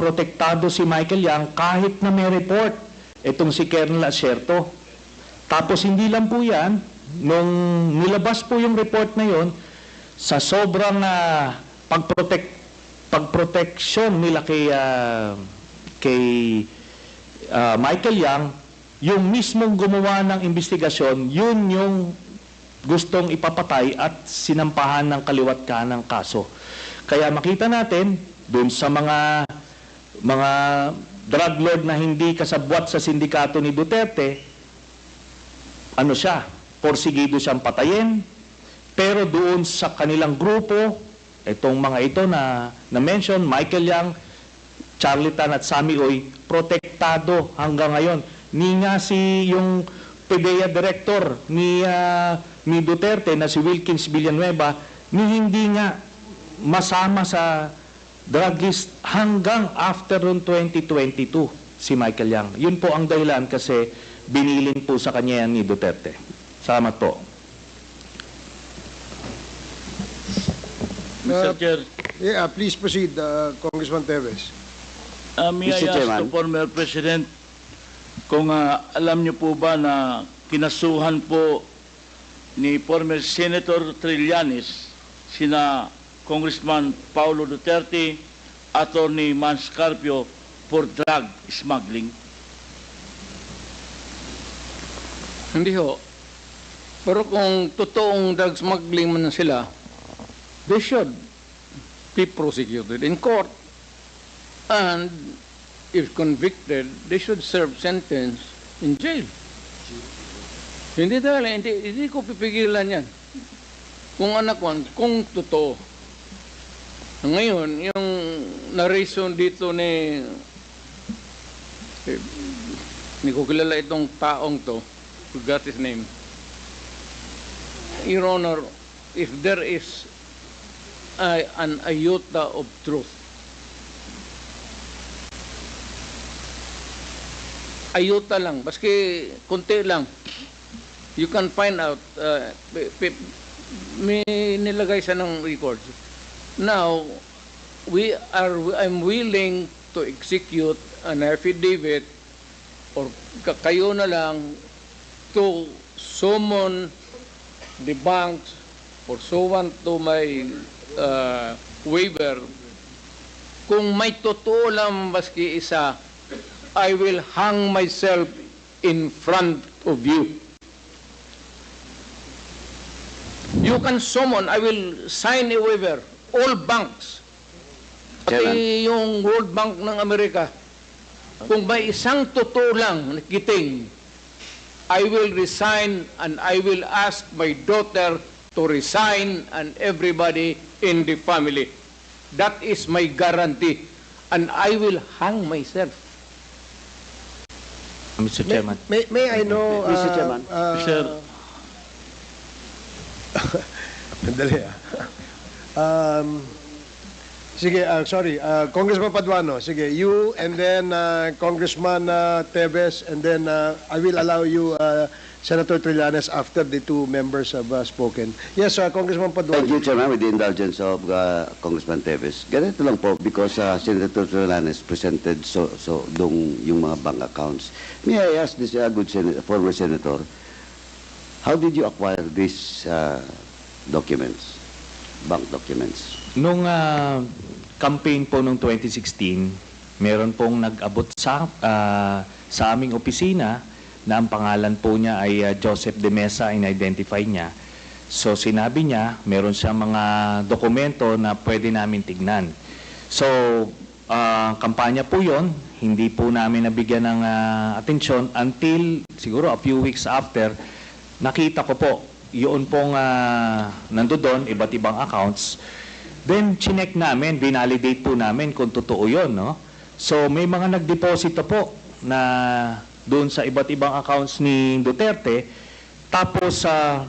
protektado si Michael Yang kahit na may report itong si Colonel Acerto. Tapos hindi lang po yan, nung nilabas po yung report na yon, sa sobrang ah, pagprotect pagproteksyon nila kay ah, kay ah, Michael Yang, yung mismong gumawa ng investigasyon, yun yung gustong ipapatay at sinampahan ng kaliwat kanang kaso. Kaya makita natin dun sa mga mga drug lord na hindi kasabwat sa sindikato ni Duterte, ano siya, porsigido siyang patayin, pero doon sa kanilang grupo, itong mga ito na na-mention, Michael Yang, Charlie Tan at Sammy Oy, protektado hanggang ngayon. Ni nga si yung PDEA director ni, ah, ni Duterte na si Wilkins Villanueva, ni hindi nga masama sa drug list hanggang after noong 2022 si Michael Yang. Yun po ang dahilan kasi biniling po sa kanya yan ni Duterte. Salamat po. Mr. Uh, Chair, Yeah, please proceed, uh, Congressman Teves. uh, may I Mr. ask Chairman. the former President kung uh, alam niyo po ba na kinasuhan po ni former Senator Trillanes sina Congressman Paulo Duterte, Attorney Mans Carpio for drug smuggling? Hindi ho. Pero kung totoong drug smuggling man sila, they should be prosecuted in court. And if convicted, they should serve sentence in jail. Hindi dahil, hindi, hindi ko pipigilan yan. Kung anak ko, kung totoo. Ngayon, yung narration dito ni eh, hindi ko itong taong to, forgot his name. Your Honor, if there is a, an iota of truth, iota lang, baski konti lang, you can find out, uh, may nilagay siya ng records. Now, we are, I'm willing to execute an affidavit or ka- kayo na lang to summon the banks pursuant to my uh, waiver. Kung may totoo lang maski isa I will hang myself in front of you. You can summon I will sign a waiver all banks pati yung World Bank ng Amerika kung may isang totoo lang na kiting, I will resign and I will ask my daughter to resign and everybody in the family. That is my guarantee. And I will hang myself. Mr. May, Chairman. may, may I know... Mr. uh, Chairman. uh, Sir. Mandali ah. Um, sige, uh, sorry. Uh, Congressman Paduano, sige. You and then uh, Congressman uh, Teves and then uh, I will allow you, uh, Senator Trillanes, after the two members have uh, spoken. Yes, uh, Congressman Thank Paduano. you, Chairman, with the indulgence of uh, Congressman Teves. Ganito lang po, because uh, Senator Trillanes presented so, so dong yung mga bank accounts. May I ask this uh, good sen former senator, how did you acquire these uh, documents, bank documents? Nung ah, campaign po nung 2016, meron pong nag-abot sa, ah, sa aming opisina na ang pangalan po niya ay ah, Joseph De Mesa, in-identify niya. So sinabi niya, meron siyang mga dokumento na pwede namin tignan. So, ah, kampanya po yon hindi po namin nabigyan ng ah, atensyon until siguro a few weeks after, nakita ko po, yun pong uh, nandoon, iba't ibang accounts. Then, chinek namin, binalidate po namin kung totoo yun, no? So, may mga nagdeposito po na doon sa iba't ibang accounts ni Duterte. Tapos, sa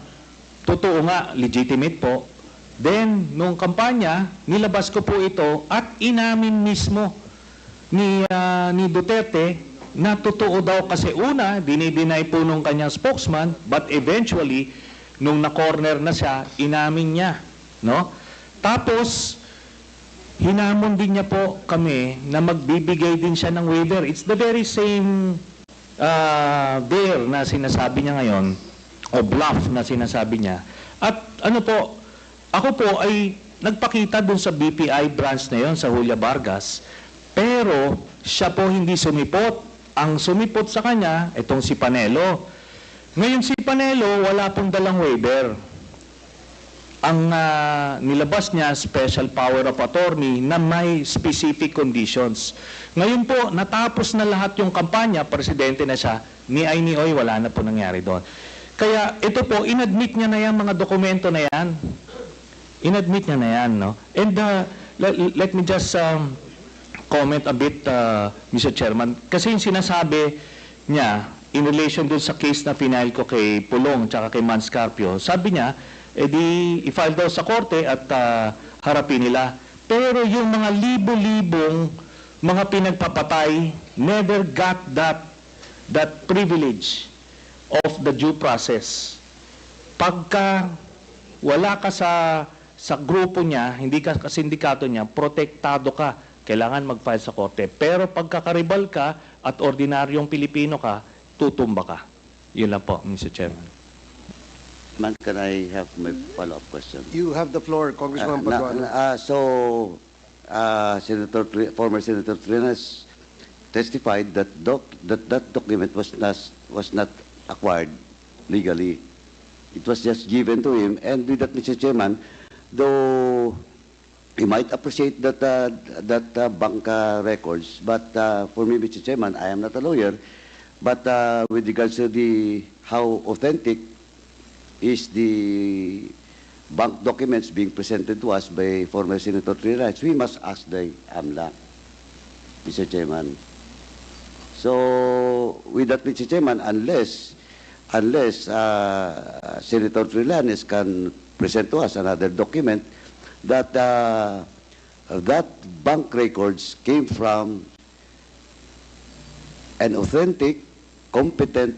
totoo nga, legitimate po. Then, nung kampanya, nilabas ko po ito at inamin mismo ni, ah, ni Duterte na totoo daw kasi una, dinideny po nung kanyang spokesman, but eventually, nung na-corner na siya, inamin niya. No? Tapos, hinamon din niya po kami na magbibigay din siya ng waiver. It's the very same uh, dare na sinasabi niya ngayon, o bluff na sinasabi niya. At ano po, ako po ay nagpakita dun sa BPI branch na yon sa Julia Vargas, pero siya po hindi sumipot. Ang sumipot sa kanya, itong si Panelo. Ngayon si Panelo, wala pong dalang waiver ang ah, nilabas niya special power of attorney na may specific conditions. Ngayon po, natapos na lahat yung kampanya, presidente na siya, ni ay wala na po nangyari doon. Kaya ito po, inadmit niya na yan mga dokumento na yan. Inadmit niya na yan, no? And uh, let, let me just um, comment a bit, uh, Mr. Chairman. Kasi yung sinasabi niya, in relation dun sa case na final ko kay Pulong tsaka kay Manscarpio, sabi niya, edi i-file daw sa korte at ah, harapin nila. Pero yung mga libo-libong mga pinagpapatay never got that that privilege of the due process. Pagka wala ka sa sa grupo niya, hindi ka sa sindikato niya, protektado ka. Kailangan mag-file sa korte. Pero pagkakaribal ka at ordinaryong Pilipino ka, tutumba ka. Yun lang po, Mr. Chairman. Man, can I have my follow-up question? You have the floor, Congressman Uh, na- Paduano. uh, so, uh, Senator, former Senator Trinas testified that doc, that that document was not was not acquired legally. It was just given to him, and with that, Mr. Chairman, though he might appreciate that uh, that uh, bank uh, records, but uh, for me, Mr. Chairman, I am not a lawyer, but uh, with regards to the how authentic is the bank documents being presented to us by former Senator Trinas, we must ask the AMLA, Mr. Chairman. So, with that, Mr. Chairman, unless, unless uh, Senator Trillanes can present to us another document that uh, that bank records came from an authentic, competent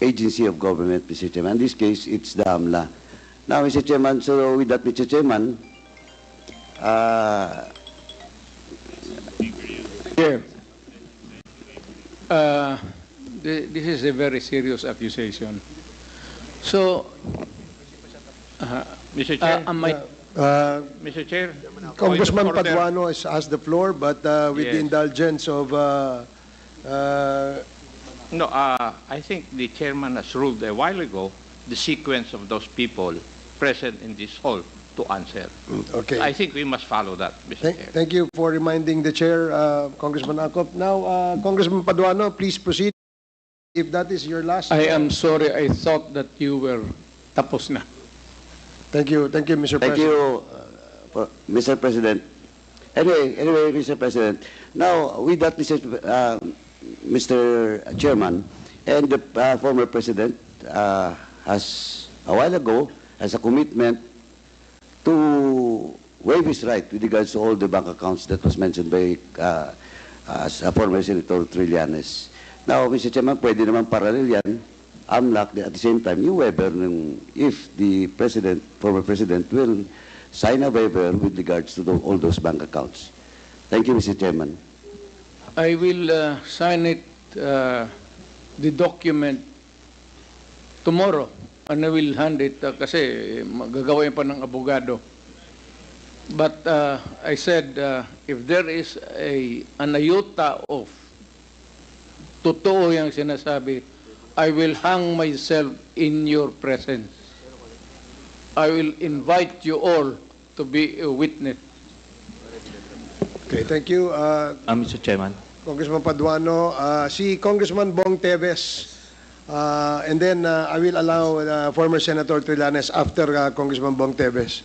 agency of government, Mr. Chairman. In this case, it's the AMLA. Now, Mr. Chairman, so with that, Mr. Chairman, uh, Chair, uh, thi- this is a very serious accusation. So, uh, Mr. uh, Chair, am I, Uh, Mr. Chair. Congressman. Paduano has asked the floor, but uh, with the Yes. indulgence of uh, uh, No, uh, I think the chairman has ruled a while ago the sequence of those people present in this hall to answer. Okay. I think we must follow that, Mr. Thank, Chair. thank you for reminding the chair, uh, Congressman Akop. Now, uh, Congressman Paduano, please proceed. If that is your last. I am sorry, I thought that you were tapos na. Thank you, thank you, Mr. Thank President. you, uh, Mr. President. Anyway, anyway, Mr. President, now with that, Mr. Uh, Mr. Chairman, and the uh, former President uh, has, a while ago, has a commitment to waive his right with regards to all the bank accounts that was mentioned by uh, uh, former Senator Trillanes. Now, Mr. Chairman, pwede naman parallel yan, AMLAC, at the same time, yung waiver ng, if the President, former President, will sign a waiver with regards to tho- all those bank accounts. Thank you, Mr. Chairman. I will uh, sign it, uh, the document tomorrow, and I will hand it uh, kasi magagawin pa ng abogado. But uh, I said, uh, if there is a an iota of totoo yung sinasabi, I will hang myself in your presence. I will invite you all to be a witness. Okay, thank you, uh, Ah, Mr. Chairman. Congressman Paduano. Uh, si Congressman Bong Teves, uh, and then uh, I will allow uh, former Senator Trillanes after uh, Congressman Bong Teves.